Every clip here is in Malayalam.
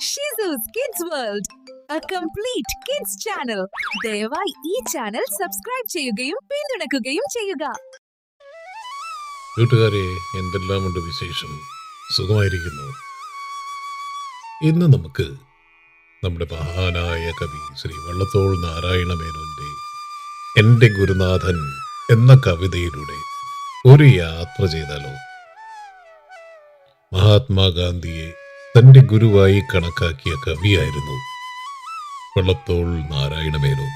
ഷിസൂസ് kids world a complete kids channel ദയവായി ഈ ചാനൽ സബ്സ്ക്രൈബ് ചെയ്യുകയും പിന്തുണക്കുകയും ചെയ്യുക. കൂട്ടുകാരെ എന്തെല്ലാമുണ്ട് വിശേഷം? സുഖമായിരിക്കുന്നു. ഇന്ന് നമുക്ക് നമ്മുടെ മഹാനായ കവി ശ്രീ വള്ളത്തോൾ നാരായണ മേനോന്റെ എന്റെ ഗുരുനാഥൻ എന്ന കവിതയിലൂടെ ഒരു യാത്ര ചെയ്താലോ? മഹാത്മാഗാന്ധിയെ തന്റെ ഗുരുവായി കണക്കാക്കിയ കവിയായിരുന്നു വള്ളത്തോൾ നാരായണമേനോൻ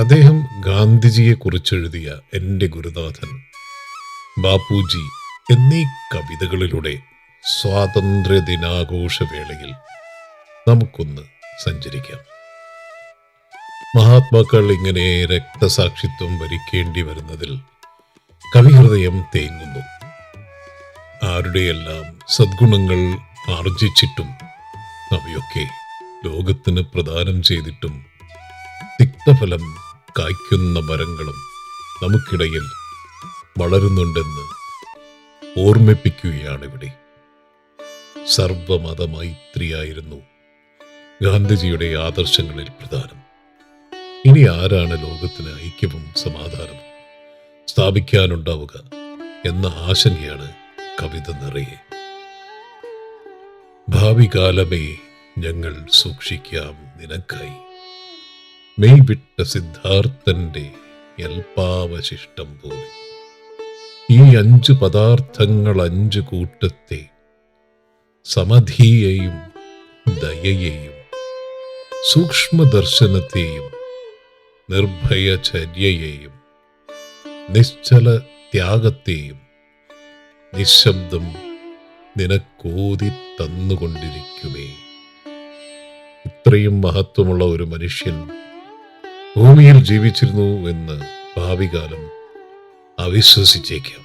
അദ്ദേഹം ഗാന്ധിജിയെ കുറിച്ചെഴുതിയ എന്റെ ഗുരുനാഥൻ ബാപ്പുജി എന്നീ കവിതകളിലൂടെ സ്വാതന്ത്ര്യ ദിനാഘോഷവേളയിൽ നമുക്കൊന്ന് സഞ്ചരിക്കാം. മഹാത്മാക്കൾ ഇങ്ങനെ രക്തസാക്ഷിത്വം വരിക്കേണ്ടി വരുന്നതിൽ കവിഹൃദയം തേങ്ങുന്നു. ആരുടെയെല്ലാം സദ്ഗുണങ്ങൾ ആർജിച്ചിട്ടും അവയൊക്കെ ലോകത്തിന് പ്രദാനം ചെയ്തിട്ടും തിക്തഫലം കായ്ക്കുന്ന മരങ്ങളും നമുക്കിടയിൽ വളരുന്നുണ്ടെന്ന് ഓർമ്മിപ്പിക്കുകയാണ് ഇവിടെ സർവമത മൈത്രിയായിരുന്നു ഗാന്ധിജിയുടെ ആദർശങ്ങളിൽ പ്രധാനം. ഇനി ആരാണ് ലോകത്തിന് ഐക്യവും സമാധാനവും സ്ഥാപിക്കാനുണ്ടാവുക എന്ന ആശങ്കയാണ് കവിത നിറയെ. ഭാവി കാലമേ ഞങ്ങൾ സൂക്ഷിക്കാം നിനക്കായി. മെയ് വിട്ട സിദ്ധാർത്ഥന്റെ അല്പാവശിഷ്ടം പോലെ. ഈ അഞ്ചു പദാർത്ഥങ്ങൾ അഞ്ചു കൂട്ടത്തെ സമധിയെയും ദയയെയും സൂക്ഷ്മദർശനത്തെയും നിർഭയചര്യയെയും നിശ്ചല ത്യാഗത്തെയും നിശബ്ദം നിനക്കോതി തന്നുകൊണ്ടിരിക്കുമേ ഇത്രയും മഹത്വമുള്ള ഒരു മനുഷ്യൻ ഭൂമിയിൽ ജീവിച്ചിരുന്നു എന്ന് ഭാവികാലം അവിശ്വസിച്ചേക്കാം.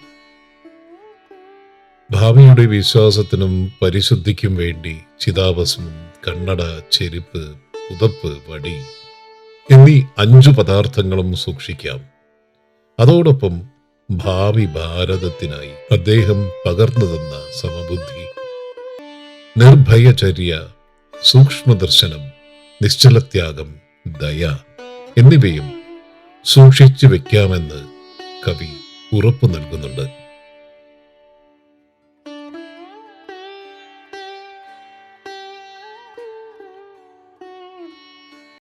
ഭാവിയുടെ വിശ്വാസത്തിനും പരിശുദ്ധിക്കും വേണ്ടി ചിതാഭസ്മം കണ്ണട ചെരുപ്പ് പുതപ്പ് വടി എന്നീ അഞ്ചു പദാർത്ഥങ്ങളും സൂക്ഷിക്കാം. അതോടൊപ്പം ഭാവി ഭാരതത്തിനായി അദ്ദേഹം പകർന്നു തന്ന സമബുദ്ധി. നിർഭയചര്യ സൂക്ഷ്മദർശനം നിശ്ചലത്യാഗം ദയ എന്നിവയും സൂക്ഷിച്ചു വയ്ക്കാമെന്ന് കവി ഉറപ്പു നൽകുന്നുണ്ട്.